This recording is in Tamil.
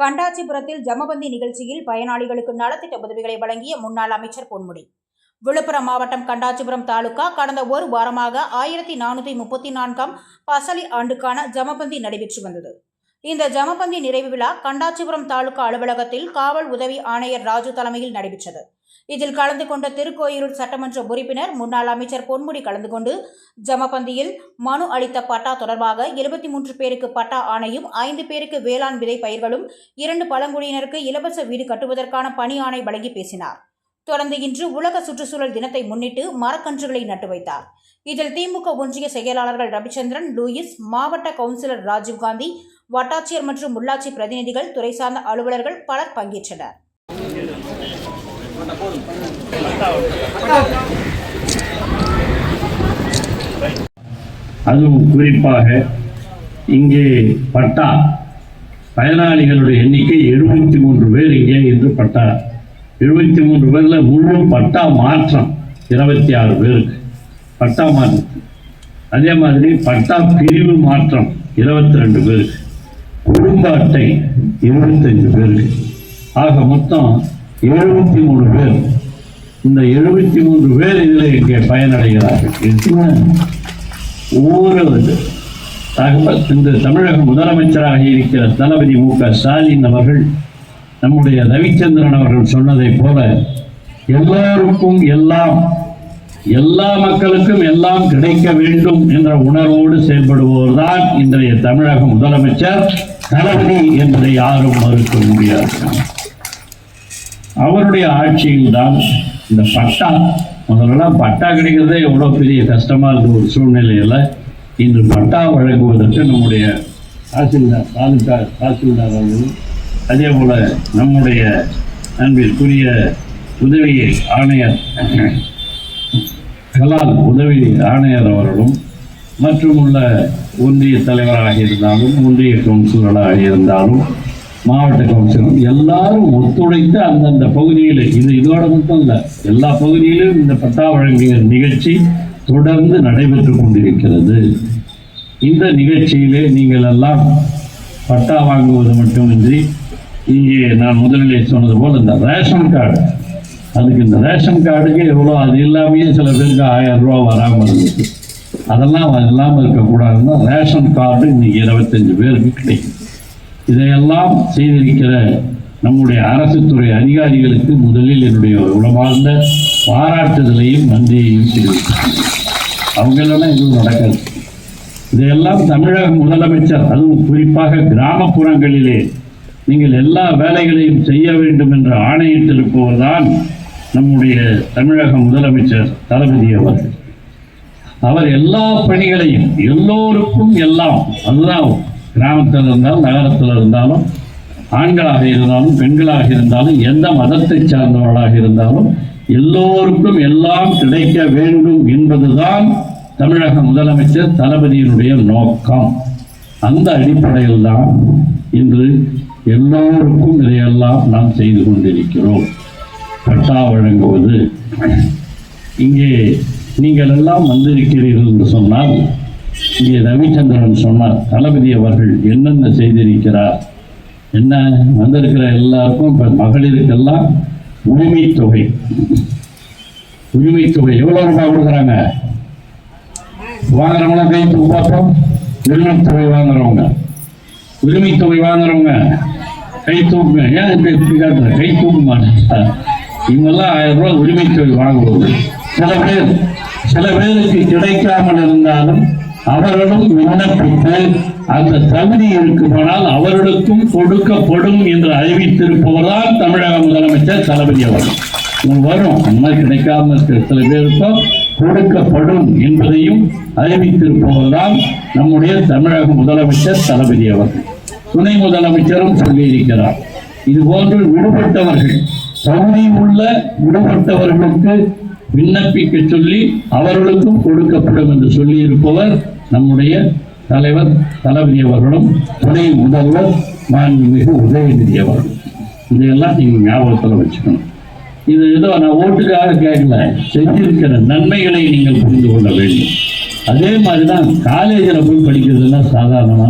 கண்டாச்சிபுரத்தில் ஜமபந்தி நிகழ்ச்சியில் பயனாளிகளுக்கு நலத்திட்ட உதவிகளை வழங்கிய முன்னாள் அமைச்சர் பொன்முடி. விழுப்புரம் மாவட்டம் கண்டாச்சிபுரம் தாலுகா கடந்த ஒரு வாரமாக ஆயிரத்தி நானூற்றி முப்பத்தி நான்காம் பசலி ஆண்டுக்கான ஜமபந்தி நடைபெற்று வந்தது. இந்த ஜமபந்தி நிறைவு விழா கண்டாச்சிபுரம் தாலுகா அலுவலகத்தில் காவல் உதவி ஆணையர் ராஜு தலைமையில் நடைபெற்றது. இதில் கலந்து கொண்ட திருக்கோயிலூர் சட்டமன்ற உறுப்பினர் முன்னாள் அமைச்சர் பொன்முடி கலந்து கொண்டு ஜமபந்தியில் மனு அளித்த பட்டா தொடர்பாக எழுபத்தி மூன்று பேருக்கு பட்டா ஆணையும் ஐந்து பேருக்கு வேளாண் விதை பயிர்களும் இரண்டு பழங்குடியினருக்கு இலவச வீடு கட்டுவதற்கான பணி ஆணை வழங்கி பேசினார். தொடர்ந்து இன்று உலக சுற்றுச்சூழல் தினத்தை முன்னிட்டு மரக்கன்றுகளை நட்டு வைத்தார். இதில் திமுக ஒன்றிய செயலாளர்கள் ரவிச்சந்திரன் லூயிஸ் மாவட்ட கவுன்சிலர் ராஜீவ்காந்தி வட்டாட்சியர் மற்றும் உள்ளாட்சி பிரதிநிதிகள் துறை சார்ந்த அலுவலர்கள் பலர் பங்கேற்றனர். அதுவும் குறிப்பாக இங்கே பட்டா பயனாளிகளுடைய எண்ணிக்கை எழுபத்தி மூன்று பேர் இங்கே இன்று பட்டா. எழுபத்தி மூன்று பேரில் முழு பட்டா மாற்றம் இருபத்தி ஆறு பேருக்கு. பட்டா மாற்றம். அதே மாதிரி பட்டா பிரிவு மாற்றம் இருபத்தி ரெண்டு பேருக்கு. குடும்ப அட்டை எழுபத்தஞ்சு பேருக்கு ஆக மொத்தம் எழுபத்தி மூணு பேர். இந்த எழுபத்தி மூன்று பேர் இதில் இங்கே பயனடைகிறார்கள். எத்தனை ஒவ்வொரு தகவல் இந்த தமிழக முதலமைச்சராக இருக்கிற தளபதி மு க ஸ்டாலின் அவர்கள் நம்முடைய ரவிச்சந்திரன் அவர்கள் சொன்னதை போல எல்லோருக்கும் எல்லாம் எல்லா மக்களுக்கும் எல்லாம் கிடைக்க வேண்டும் என்ற உணர்வோடு செயல்படுவோர் தான் இன்றைய தமிழக முதலமைச்சர் தளபதி என்பதை யாரும் மறுக்க முடியாது. அவருடைய ஆட்சியில் தான் இந்த பட்டா. முதல்லலாம் பட்டா கிடைக்கிறதே எவ்வளோ பெரிய கஷ்டமாக இருந்த ஒரு சூழ்நிலையில் இன்று பட்டா வழங்குவதற்கு நம்முடைய தாசில்தார் தாலுகா தாசில்தார் அவர்களும் அதே போல் நம்முடைய அன்பிற்குரிய உதவி ஆணையர் கலால் உதவி ஆணையர் அவர்களும் மற்றும் உள்ள ஒன்றிய தலைவராக இருந்தாலும் ஒன்றிய கவுன்சிலராக இருந்தாலும் மாவட்ட கவுன்சிலர் எல்லாரும் ஒத்துழைத்து அந்தந்த பகுதியில் இது இதோட மட்டும் இல்லை எல்லா பகுதியிலும் இந்த பட்டா வழங்கிய நிகழ்ச்சி தொடர்ந்து நடைபெற்று கொண்டிருக்கிறது. இந்த நிகழ்ச்சியிலே நீங்கள் எல்லாம் பட்டா வாங்குவது மட்டுமின்றி இங்கே நான் முதலிலே சொன்னது போல் இந்த ரேஷன் கார்டு அதுக்கு இந்த ரேஷன் கார்டுக்கு எவ்வளோ அது இல்லாமையே சில பேருக்கு ஆயிரம் ரூபா வராமல் இருந்துச்சு. அதெல்லாம் இல்லாமல் இருக்கக்கூடாதுன்னா ரேஷன் கார்டு இன்னைக்கு இருபத்தஞ்சு பேருக்கு கிடைக்கும். இதையெல்லாம் செய்திருக்கிற நம்முடைய அரசு துறை அதிகாரிகளுக்கு முதலில் என்னுடைய உளமார்ந்த பாராட்டுதலையும் நன்றியையும் தெரிவிக்கிறேன். அவங்களெல்லாம் எதுவும் நடக்காது. இதையெல்லாம் தமிழக முதலமைச்சர் அதுவும் குறிப்பாக கிராமப்புறங்களிலே நீங்கள் எல்லா வேலைகளையும் செய்ய வேண்டும் என்று ஆணையிட்டிருப்பவர் தான் நம்முடைய தமிழக முதலமைச்சர் தளபதி அவர்கள். அவர் எல்லா பணிகளையும் எல்லோருக்கும் எல்லாம் அதுதான் கிராமத்தில் இருந்தாலும் நகரத்தில் இருந்தாலும் ஆண்களாக இருந்தாலும் பெண்களாக இருந்தாலும் எந்த மதத்தை சார்ந்தவர்களாக இருந்தாலும் எல்லோருக்கும் எல்லாம் கிடைக்க வேண்டும் என்பதுதான் தமிழக முதலமைச்சர் தளபதியினுடைய நோக்கம். அந்த அடிப்படையில் தான் இன்று எல்லோருக்கும் இதையெல்லாம் நாம் செய்து கொண்டிருக்கிறோம். பட்டா வழங்குவது இங்கே நீங்கள் எல்லாம் வந்திருக்கிறீர்கள் என்று சொன்னால் இங்கே ரவிச்சந்திரன் சொன்னார் தளபதி அவர்கள் என்னென்ன செய்திருக்கிறார்? என்ன? வந்திருக்கிற எல்லாருக்கும் இப்போ மகளிருக்கெல்லாம் உரிமை தொகை. உரிமை தொகை. எவ்வளோ ரூபாய் கொடுக்குறாங்க? வாங்குறவங்களாம் கை தூக்கு பார்ப்போம். உரிமை தொகை வாங்குறவங்க. உரிமை தொகை வாங்குறவங்க. கை தூக்குங்க. ஏன் இப்படி இப்படி காட்டுற? கை தூக்க மாட்டேன் இவங்கெல்லாம் ஆயிரம் ரூபாய் உரிமை தொகை வாங்குவது சில பேர் சில பேருக்கு கிடைக்காமல் இருந்தாலும் அவர்களும் விண்ணப்பித்து அந்த தகுதி இருக்குமானால் அவர்களுக்கும் கொடுக்கப்படும் என்று அறிவித்திருப்பவர் தான் தமிழக முதலமைச்சர் தளபதி அவர்கள். வரும். அண்ணா கிடைக்காம சில பேருக்கும் கொடுக்கப்படும் என்பதையும் அறிவித்திருப்பவர் தான் நம்முடைய தமிழக முதலமைச்சர் தளபதி அவர்கள். துணை முதலமைச்சரும் சொல்லியிருக்கிறார். இது போன்று விடுபட்டவர்கள் தகுதி உள்ள விடுபட்டவர்களுக்கு விண்ணப்பிக்க சொல்லி அவர்களுக்கும் கொடுக்கப்படும் என்று சொல்லியிருப்பவர் நம்முடைய தலைவர் தளபதி அவர்களும் துணை முதல்வர் மாண்புமிகு உதயநிதி அவர்களும் இதையெல்லாம் நீங்கள் ஞாபகத்தில் வச்சுக்கணும். இது ஏதோ நான் ஓட்டுக்காக கேட்கல. செஞ்சிருக்கிற நன்மைகளை நீங்கள் புரிந்து கொள்ள வேண்டும். அதே மாதிரி தான் காலேஜில் போய் படிக்கிறதுலாம் சாதாரணமாக